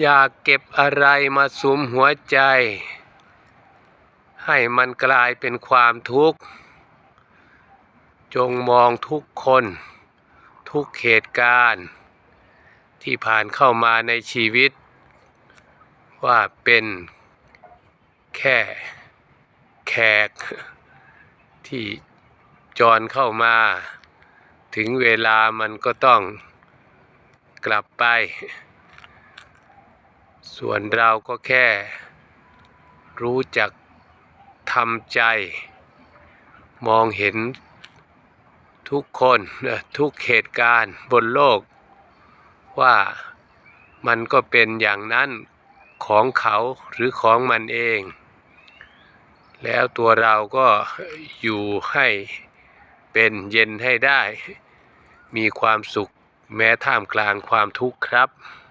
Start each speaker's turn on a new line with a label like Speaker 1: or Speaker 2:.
Speaker 1: อย่าเก็บอะไรมาสุมหัวใจ ให้มันกลายเป็นความทุกข์ จงมองทุกคน ทุกเหตุการณ์ ที่ผ่านเข้ามาในชีวิต ว่าเป็นแค่แขก ที่จรเข้ามา ถึงเวลามันก็ต้องกลับไป ส่วนเราก็แค่ รู้จักทำใจ มองเห็นทุกคนทุกเหตุการณ์บนโลก ว่ามันก็เป็นอย่างนั้นของเขาหรือของมันเอง แล้วตัวเราก็อยู่ให้เป็นเย็นให้ได้ มีความสุขแม้ท่ามกลางความทุกข์ครับ